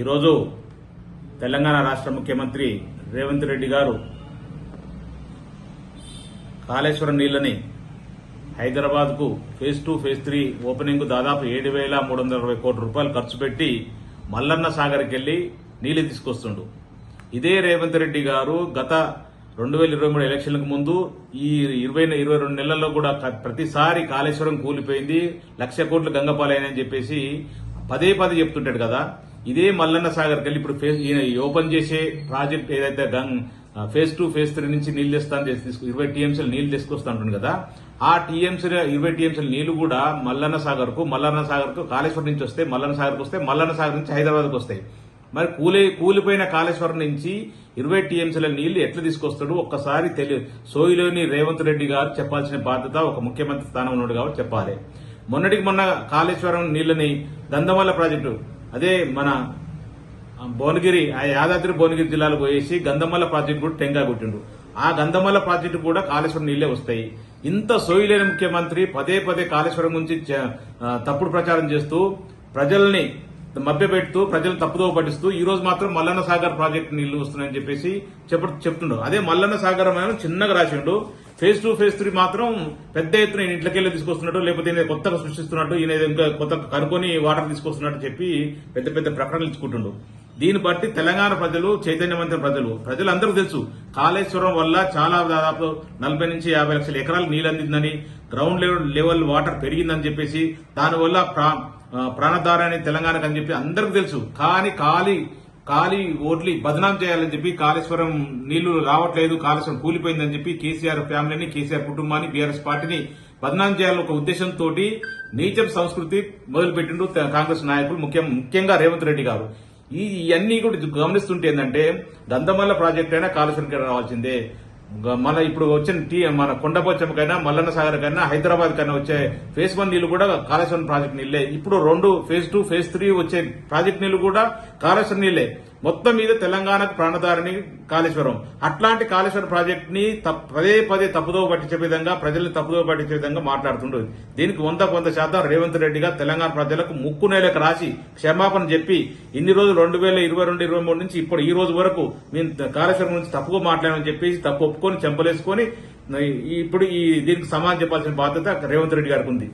ఈరోజు తెలంగాణ రాష్ట్ర ముఖ్యమంత్రి రేవంత్ రెడ్డి గారు కాళేశ్వరం నీళ్ళని హైదరాబాద్కు ఫేజ్ టూ ఫేజ్ త్రీ ఓపెనింగ్కు దాదాపు ఏడు వేల మూడు వందల ఇరవై కోట్ల రూపాయలు ఖర్చు పెట్టి మల్లన్న సాగర్కి వెళ్ళి నీళ్ళు తీసుకొస్తుండు. ఇదే రేవంత్ రెడ్డి గారు గత రెండు వేల ఇరవై మూడు ఎలక్షన్లకు ముందు ఈ ఇరవై ఇరవై రెండు నెలల్లో కూడా ప్రతిసారి కాళేశ్వరం కూలిపోయింది లక్ష కోట్లు గంగపాలైనని చెప్పేసి పదే పదే చెప్తుంటాడు కదా. ఇదే మల్లన్న సాగర్కి వెళ్ళి ఇప్పుడు ఓపెన్ చేసే ప్రాజెక్ట్ ఏదైతే గంగ్ ఫేజ్ టూ ఫేజ్ త్రీ నుంచి నీళ్ళు తెస్తాను తీసుకు ఇరవై టీఎంసీలు నీళ్ళు తీసుకొస్తా ఉంటుంది కదా ఆ టీఎంసీ ఇరవై టీఎంసీల నీళ్ళు కూడా మల్లన్న సాగర్కు మల్లన్న సాగర్కు కాళేశ్వరం నుంచి వస్తే మల్లన్న సాగర్కి వస్తే మల్లన్న సాగర్ నుంచి హైదరాబాద్కి వస్తాయి. మరి కూలి కూలిపోయిన కాళేశ్వరం నుంచి ఇరవై టీఎంసీల నీళ్ళు ఎట్లా తీసుకొస్తాడు ఒక్కసారి తెలియ సోయిలోని రేవంత్ రెడ్డి గారు చెప్పాల్సిన బాధ్యత ఒక ముఖ్యమంత్రి స్థానం ఉన్నాడు కాబట్టి చెప్పాలి. మొన్నటికి మొన్న కాళేశ్వరం నీళ్ళని దందమల్ల ప్రాజెక్టు అదే మన భువనగిరి ఆ యాదాద్రి భువనగిరి జిల్లాలో పోయేసి గంధమల్ల ప్రాజెక్టు కూడా టెంగా కొట్టిండు. ఆ గంధమల్ల ప్రాజెక్టు కూడా కాళేశ్వరం నీళ్ళే వస్తాయి. ఇంత సోయిలేని ముఖ్యమంత్రి పదే పదే కాళేశ్వరం గురించి తప్పుడు ప్రచారం చేస్తూ ప్రజల్ని మభ్యపెడుతూ ప్రజలు తప్పుదో పట్టిస్తూ ఈ రోజు మాత్రం మల్లన్న సాగర్ ప్రాజెక్టు నీళ్ళు వస్తున్నాయని చెప్పేసి చెప్ప చెప్తుండు. అదే మల్లన్న సాగర్ అని చిన్నగా రాసిండు. ఫేజ్ టూ ఫేజ్ త్రీ మాత్రం పెద్ద ఎత్తున ఈయన ఇంట్లోకెళ్ళి తీసుకొస్తున్నట్టు లేకపోతే ఈయన కొత్తగా సృష్టిస్తున్నట్టు ఈయన ఏదో ఇంకా కొత్తగా కనుకొని వాటర్ తీసుకొస్తున్నట్టు చెప్పి పెద్ద పెద్ద ప్రకటనలు ఇచ్చుకుంటుండు. దీన్ని బట్టి తెలంగాణ ప్రజలు చైతన్యవంతుల ప్రజలు ప్రజలందరూ తెలుసు కాళేశ్వరం వల్ల చాలా దాదాపు నలభై నుంచి యాభై లక్షల ఎకరాలు నీళ్ళు అందిందని గ్రౌండ్ లెవెల్ లెవెల్ వాటర్ పెరిగిందని చెప్పేసి దానివల్ల ప్రా- ఆ, తెలంగాణకు అని చెప్పి అందరికీ తెలుసు. కానీ ఖాళీ ఖాళీ ఓట్లి బదనాం చేయాలని చెప్పి కాళేశ్వరం నీళ్ళు రావట్లేదు కాళేశ్వరం కూలిపోయిందని చెప్పి కేసీఆర్ ఫ్యామిలీని కేసీఆర్ కుటుంబాన్ని బీఆర్ఎస్ పార్టీని బదనాం చేయాలని ఒక ఉద్దేశంతో నీచం సంస్కృతి మొదలుపెట్టిండు కాంగ్రెస్ నాయకులు ముఖ్యం ముఖ్యంగా రేవంత్ రెడ్డి గారు. ఈ ఇవన్నీ కూడా గమనిస్తుంటే ఏంటంటే దందమల్ల ప్రాజెక్ట్ అయినా కాళేశ్వరంకి రావాల్సిందే. మన ఇప్పుడు వచ్చిన టీ మన కొండపోచమ్మకైనా మల్లన్న సాగర్ కైనా హైదరాబాద్ కైనా వచ్చే ఫేజ్ వన్ నీళ్ళు కూడా కాళేశ్వరం ప్రాజెక్ట్ నీళ్ళే ఇప్పుడు రెండు ఫేజ్ టూ ఫేజ్ త్రీ వచ్చే ప్రాజెక్ట్ నీళ్ళు కూడా కాళేశ్వరం నీళ్ళే మొత్తం మీద తెలంగాణకు ప్రాణధారిణి కాళేశ్వరం. అట్లాంటి కాళేశ్వరం ప్రాజెక్ట్ని తప్- పదే పదే తప్పుదో పట్టించే విధంగా ప్రజల్ని తప్పుదో పట్టించే విధంగా మాట్లాడుతుండేది దీనికి వంద కొంత శాతం రేవంత్ రెడ్డిగా తెలంగాణ ప్రజలకు ముక్కు నేలకు రాసి క్షమాపణ చెప్పి ఇన్ని రోజులు రెండు వేల ఇరవై రెండు ఇరవై మూడు నుంచి ఇప్పుడు ఈ రోజు వరకు మేము కాళేశ్వరం గురించి తప్పుగా మాట్లాడమని చెప్పేసి తప్పు ఒప్పుకొని చెంపలేసుకొని ఇప్పుడు ఈ దీనికి సమాధానం చెప్పాల్సిన బాధ్యత రేవంత్ రెడ్డి గారికి ఉంది.